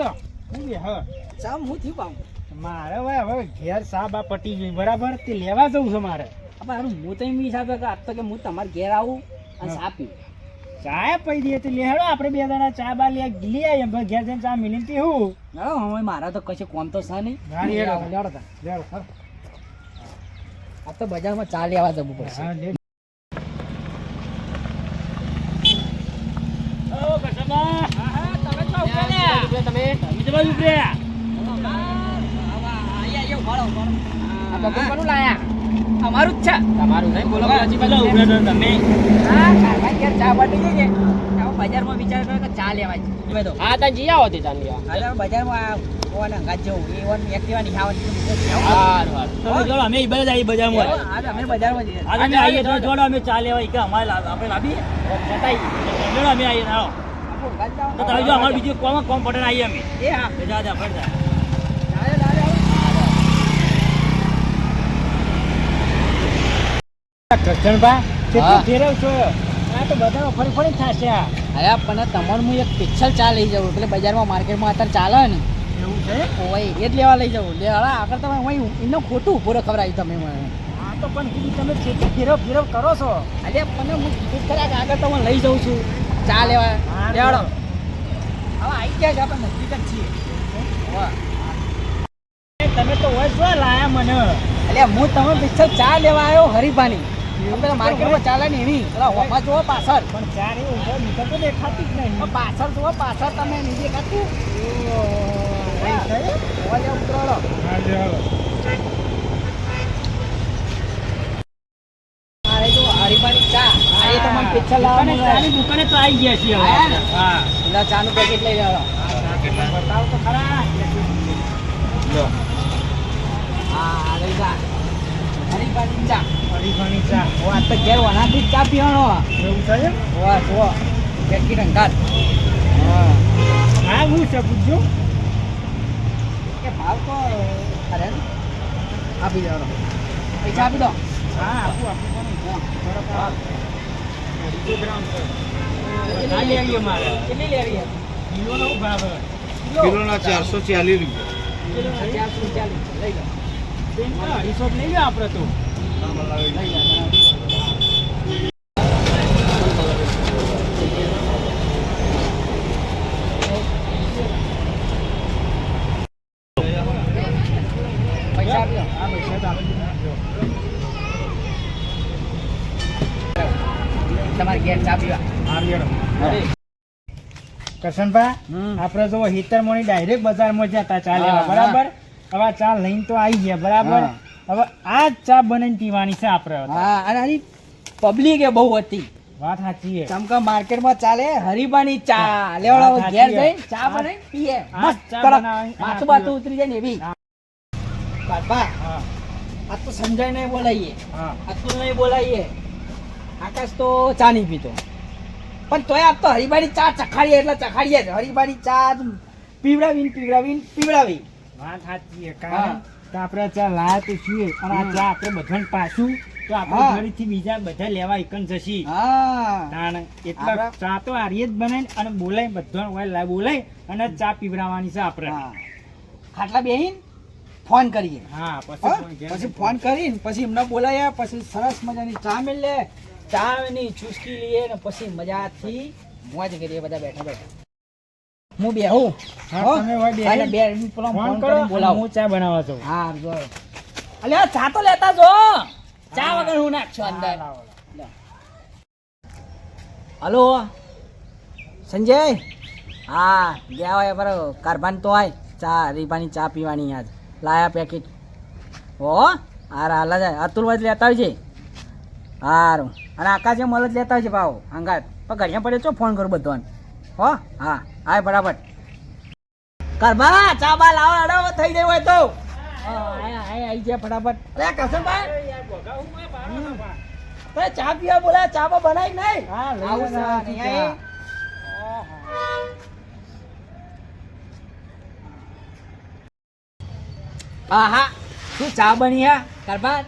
કયો હું બે હા ચા હું થયું પાઉં મારે હવે હવે ઘેર સાબ આ પટી ગઈ બરાબર? તે લેવા જવું છે મારે. આપણે હું તો એમ હિસાબે કે આજ તો કે હું તમારા ઘેર આવું અને ચા પીવું. ચા પી દઈએ તો લેહડો આપણે બે જણા ચા બા લે લઈ આવીએ ઘેર જઈને ચા મિલીને પીવું. ના હવે મારા તો કશે કોમ તો છે નહીં. હા, લેડો. હા. આ તો બજારમાં ચા લેવા જવું પડશે હા, લે. ઓ, કશાબા. તમે તમે આ બગો અમારું જ છે. તમારું નહીં બોલો પછી પેલો ઉભરે તમે. હા ખાવા ઘેર ચા ગઈ છે. આવો બજારમાં વિચાર કર્યો કે ચા લેવા છે. તમે તો હા તા જી આવો તે ચાલી હા બજારમાં આ ઓન અંગાત જવું એ ઓન એક્ટિવા ની ખાવાની. હારું હારું તમે જોડો અમે ઈ બધા જઈએ બજારમાં. હા અમે બજારમાં જઈએ. આજે અમે આવીએ તો જોડો અમે ચા લેવા કે અમારે આપણે લાવીએ? જતાઈ જોડો અમે આવીએ આવો. તો તમે જો અમારે બીજું કોમ કોમ પટેલ આવીએ અમે. એ હા. જા જા ફટ જા ચાલે ચાલે કરશનભા હા. કેટલું ફેરવ છો? આ તો બધામાં ફરી ફરી થશે અરે પણ તમારું હું એક સ્પેશિયલ ચા લઈ જાઉં. એટલે બજારમાં માર્કેટમાં અત્યારે ચાલે ને. એવું છે? ઓય એ જ લેવા લઈ જાઉં. લે હળા આગળ તમે એનો ખોટું ઊભો ખવડાવી તમે મને. હા તો પણ કીધું તમે કેટલી ફેરવ ફેરવ કરો છો. અરે પણ હું કીધું ખરા આગળ તમે લઈ જાઉં છું. ચા લેવા. લેવાડો. હવે આવી ગયા છે આપણે નજીક જ છીએ. તમે તો હોય શું લાયા મને. એટલે હું તમે પિક્ચર ચા લેવા આવ્યો હરીફાની પેલા માર્કેટમાં ચાલે ને એની. પેલા હોમાં જુઓ પાછળ. પણ ચા એવું ઉપર નીકળતો દેખાતી જ નહીં. પાછળ જોવા પાછળ તમે નીચે ખાતું. જેવો ઉતરાડો હા, જો. મારે જો હરીફાની ચા આ એ તો મને પિક્ચર લાવવા દુકાને તો આવી ગયા છીએ હવે. હા. પેલા ચાનું પેકેટ લઈ બતાવો તો ખરા. લો. હા આ લઈ જા. હરીફાની ચા હરીફાની ચા ઓ તો ઘેર વનાથી જ ચા પીવાનો. એવું એમ? વાહ જુઓ. પેકેટ અંગાત હા. હા હું છે પૂછજો. કે ભાવ તો અરે આપી દેવાનો. પૈસા આપી દો. હા આપું આપું કોને? કિલોનો ચારસો ચાલીસ રૂપિયા. અઢીસો લઈ લો. આપણે તો લઈ લો પૈસા આપી દો આ પૈસા તો આપણે જ તમારે ઘેર ચા પીવા. હા, લેડો. કરશનભા હમ. આપણે જો હિતરમોની ડાયરેક્ટ બજારમાં જતા ચા લેવા બરાબર? હવે આ ચા લઈને તો આવી ગયા બરાબર? હવે આ જ ચા બનાવીને પીવાની છે આપણે હા અને આની પબ્લિક એ બહુ હતી. વાત સાચી છે. ચમકા માર્કેટમાં ચાલે હરીબાની ચા. લેવડાવો ઘેર જઈ ચા બને પીએ. મસ્ત બાથું પીવે. ઉતરી જાય ને એવી. બાપા આ તો સંજય ને બોલાઈએ. આ તો નહીં બોલાવીએ આકાશ તો ચા નહીં પીતો. પણ તોય આપ તો હરીબાની ચા ચખાડીએ એટલે ચખાડીએ જ. હરીબાની ચા પીવડાવીને પીવડાવીને પીવડાવી. વાત સાચી કારણ કે આપણે ચા લાયા તો છીએ અને આ ચા આપણે બધાને પાછું તો આપણે ઘરેથી બીજા બધા લેવા એકન જશી. કારણ એટલા ચા તો આર્ય જ બનાવીને અને બોલાય બધાને હોય લાય બોલાય અને ચા પીવડાવવાની છે આપણે. ખાટલા બેહીન ફોન કરીએ. હા હા? પછી પછી ફોન કરીને પછી એમને બોલાયા પછી સરસ મજાની ચા મેળ લે ચા ની ચુસ્કી લઈએ ને પછી મજાથી મોજ કરીએ બધા બેઠા બેઠા. હું બેહું? હા, તમે બે ફોન કરો બોલાવો. હું ચા બનાવવા છું હા જો. અલ્યા ચા તો લેતા જો. ચા વગર હું નાખશું અંદર. હલો? સંજય? હા ગયા હોય પર કારભાન તો આય. ચા રીબાની ચા પીવાની આજ. લાયા પેકેટ. હો? આ હાલા જાય. અતુલ જ લેતા આવજે. હારું. અને આકાશે જ લેતા છે ભાવ અંગાત પણ ઘરે પડે છો ફોન કરું બધાને. હો? હા. હા બરાબર કારભા ચા બા લાવો અડાવ થઈ જાય હોય તો. હા આઈ જાય ફટાફટ. અરે કસમભાઈ હું ચા પીવા બોલા ચા બા બનાવી નહીં? હા, આવું છે, આહા. શું ચા બની હે? કરબા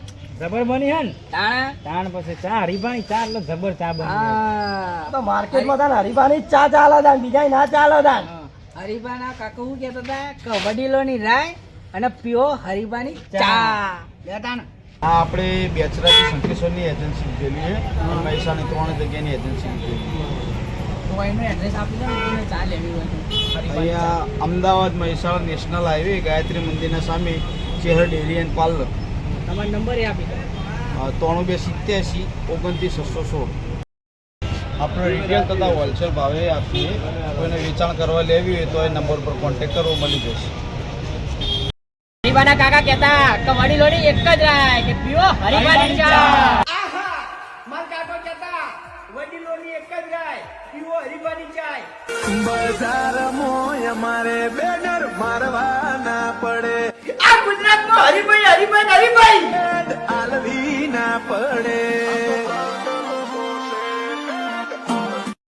જબર બની હે ને? તાણા? તાણ પછી ચા હરીફાની ચા એટલે જબર ચા બની તો માર્કેટમાં તાને હરીફાની ચા ચાલે તાન બીજા ના ચાલે તાન હરીફાના કાકા હું કહેતા હતા? કે વડીલોની રાય અને પીઓ હરીફાની ચા. લેતા ને. આ આપણે બેચરાજી શંકેશ્વરની એજન્સી લીધેલી છે. અને મહેસાણી ત્રણ જગ્યાની એજન્સી લીધેલી તો એનું એડ્રેસ આપી દો ને ચા લેવી હોય. અહીંયા અમદાવાદ મહેસાણા નેશનલ હાઈવે ગાયત્રી મંદિરના સામે ચેહર ડેરી એન્ડ પાર્લર. તમારો નંબર એ આપી દો. ત્રણ બે સિત્યાસી ઓગણત્રીસ છસો સોળ. આપણે રિટેલ તથા હોલસેલ ભાવે આપીએ. કોઈને વેચાણ કરવા લેવી હોય તો એ નંબર પર કોન્ટેક્ટ કરવો મળી જશે. હરિબાના કાકા કહેતા કે વડીલોની એક જ રાય કે પીઓ હરિબાની ચા વડીલોની એક જ રાય પીઓ હરિબાની ચા બજાર મોય મારે બેનર મારવા. ના પડે આ ગુજરાતમાં હરીભાઈ હરીભાઈ હરીભાઈ આલવી ના પડે